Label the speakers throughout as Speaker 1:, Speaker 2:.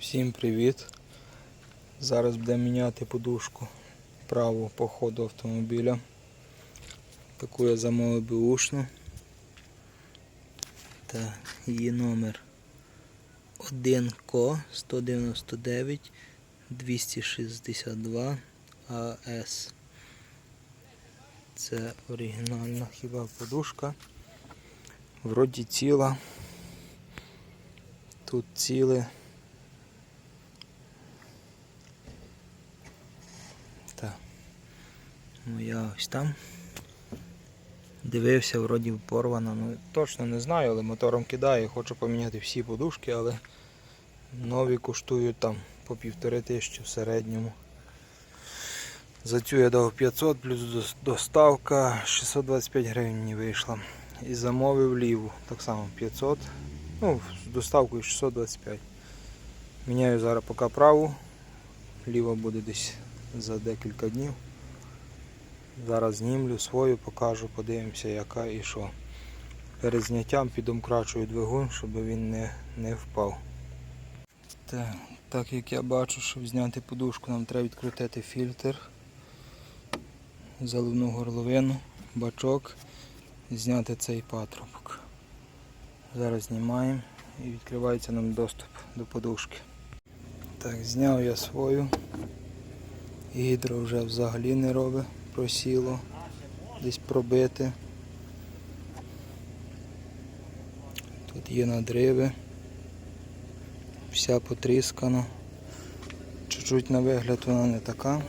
Speaker 1: Всім привіт! Зараз будемо міняти подушку праву по ходу автомобіля. Таку я замовив беушну. Так, її номер 1КО 199 262 АС. Це оригінальна хіба подушка. Вроді ціла. Тут ціле. Так. Моя ось там. Дивився, вроді порвана. Ну, точно не знаю, але мотором кидаю. Хочу поміняти всі подушки, але нові коштують там по півтори тисячі в середньому. За цю я дав 500 плюс доставка 625 гривень мені вийшла. І замовив ліву. Так само 500. Ну, з доставкою 625. Міняю зараз поки праву. Ліва буде десь за декілька днів. Зараз знімлю свою, покажу, подивимося яка і що. Перед зняттям підомкрачую двигун, щоб він не, не впав. Так, так як я бачу, щоб зняти подушку, нам треба відкрутити фільтр, заливну горловину, бачок, зняти цей патрубок. Зараз знімаємо і відкривається нам доступ до подушки. Так, зняв я свою. Гідро вже взагалі не робить, просіло, десь пробите. Тут є надриви, вся потріскана. Чуть-чуть на вигляд вона не така,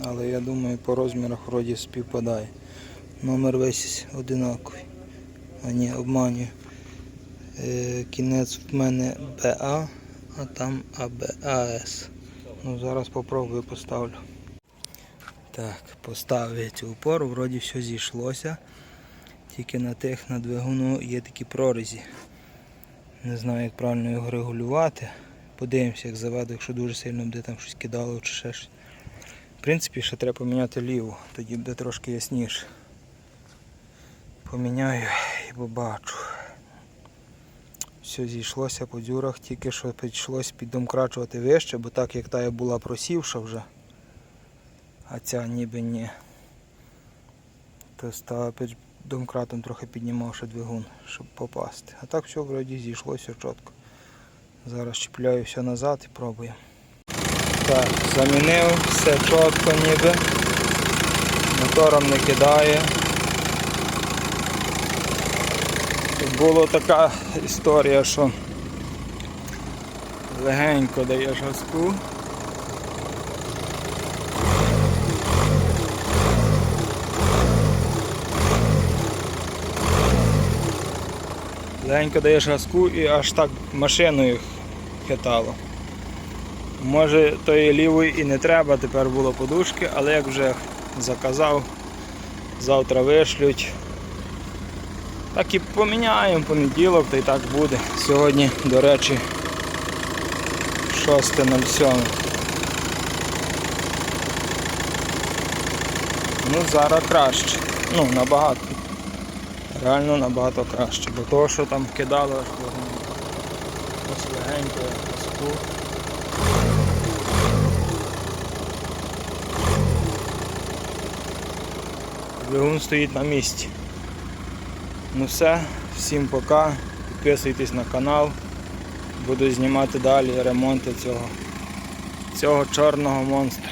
Speaker 1: але я думаю по розмірах вроді співпадає. Номер весь одинаковий. А ні, обманюю. Е, кінець в мене БА, а там АБАС. Ну зараз попробую поставлю. Так, поставив я цю опору, вроді все зійшлося. Тільки на тих на двигуну є такі прорізі. Не знаю, як правильно його регулювати. Подивимося, як заведу, якщо дуже сильно буде там щось кидало чи ще щось. В принципі, ще треба поміняти ліву, тоді буде трошки ясніше. Поміняю і побачу. Все зійшлося по дюрах, тільки що прийшлось піддомкрачувати вище, бо так як та я була просівша вже, а ця ніби ні. То став під домкратом трохи піднімав ще двигун, щоб попасти. А так все вроді зійшлося чітко. Зараз чіпляю все назад і пробую. Так, замінив, все чітко ніби. Мотором не кидає. Тут була така історія, що легенько даєш газку. Легенько даєш газку і аж так машиною хитало. Може тої лівої і не треба, тепер було подушки, але як вже заказав, завтра вишлють. Так і поміняємо понеділок, та й так буде. Сьогодні, до речі, 6.07. Ну, зараз краще. Ну, набагато. Реально набагато краще, бо того, що там кидало. Ось легенько я. Двигун стоїть на місці. Ну все, всім пока. Підписуйтесь на канал. Буду знімати далі ремонти цього, цього чорного монстра.